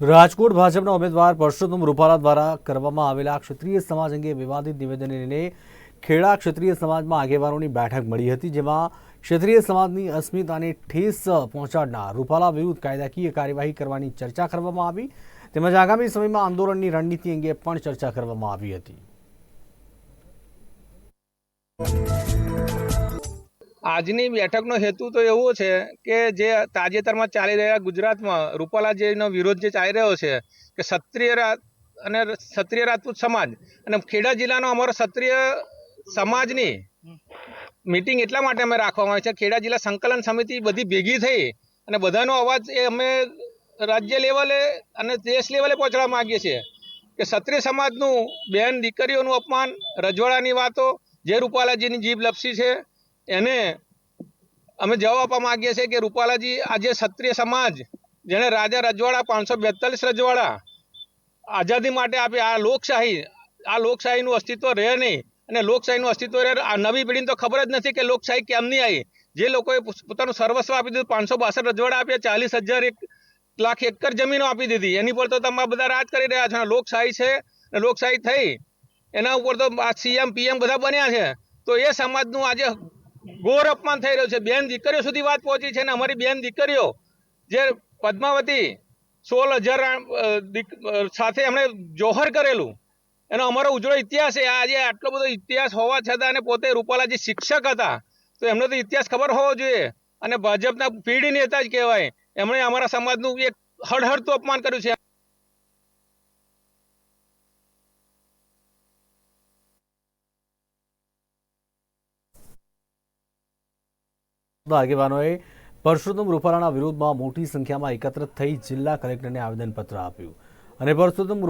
રાજકોટ ભાજપના ઉમેદવાર પરસોત્તમ રૂપાલા દ્વારા કરવામાં આવેલા ક્ષત્રિય સમાજ અંગે વિવાદિત નિવેદનને લઈને ખેડા ક્ષત્રિય સમાજમાં આગેવાનોની બેઠક મળી હતી, જેમાં ક્ષત્રિય સમાજની અસ્મિતાને ઠેસ પહોંચાડનાર રૂપાલા વિરુદ્ધ કાયદાકીય કાર્યવાહી કરવાની ચર્ચા કરવામાં આવી, તેમજ આગામી સમયમાં આંદોલનની રણનીતિ અંગે પણ ચર્ચા કરવામાં આવી હતી. આજની બેઠકનો હેતુ તો એવો છે કે જે તાજેતરમાં ચાલી રહ્યા ગુજરાતમાં રૂપાલાજીનો વિરોધ જે ચાલી રહ્યો છે કે ક્ષત્રિય અને ક્ષત્રિય રાજપૂત સમાજ અને ખેડા જિલ્લાનો અમારો ક્ષત્રિય સમાજની મિટિંગ એટલા માટે અમે રાખવામાં આવી છે. ખેડા જિલ્લા સંકલન સમિતિ બધી ભેગી થઈ અને બધાનો અવાજ એ અમે રાજ્ય લેવલે અને દેશ લેવલે પહોંચવા માંગીએ છીએ કે ક્ષત્રિય સમાજનું બેન દીકરીઓનું અપમાન, રજવાડાની વાતો, જે રૂપાલાજીની જીભ લપસી છે એને અમે જવાબ આપવા માંગીએ છીએ કે રૂપાલાજી આજે ક્ષત્રિય સમાજ, જેણે રાજા રજવાડા, પાંચસો બેતાલીસ રજવાડા આઝાદી માટે આપી, આ લોકશાહી, આ લોકશાહીનું અસ્તિત્વ રહે નહીં. અને લોકશાહીનું અસ્તિત્વ રહે, આ નવી પેઢીને તો ખબર જ નથી કે લોકશાહી કેમની આવી. જે લોકોએ પોતાનું સર્વસ્વ આપી દીધું, પાંચસો બાસઠ રજવાડા આપ્યા, ચાલીસ હજાર એક લાખ એકર જમીનો આપી દીધી. એની પર તો તમે બધા રાજ કરી રહ્યા છો. લોકશાહી છે, અને લોકશાહી થઈ. એના ઉપર તો સીએમ, પીએમ બધા બન્યા છે. તો એ સમાજનું આજે ઘોર અપમાન થઈ રહ્યું છે. બેન દીકરીઓ સુધી વાત પહોંચી છે ને અમારી બેન દીકરીઓ, જે પદ્માવતી સોળ હજાર સાથે એમણે જોહર કરેલું. એનો અમારો ઉજળો ઇતિહાસ છે. આજે આટલો બધો ઇતિહાસ હોવા છતાં અને પોતે રૂપાલાજી શિક્ષક હતા, તો એમને તો ઇતિહાસ ખબર હોવો જોઈએ. અને ભાજપના પીઢી નેતા જ કહેવાય. એમણે અમારા સમાજનું એક હળહળતું અપમાન કર્યું છે. આગેવાનોએ પરસોત્તમ રૂપાલાના વિરોધમાં મોટી સંખ્યામાં એકત્ર થઈ જિલ્લા કલેક્ટરને આવેદનપત્ર આપ્યું અને પરસોત્તમ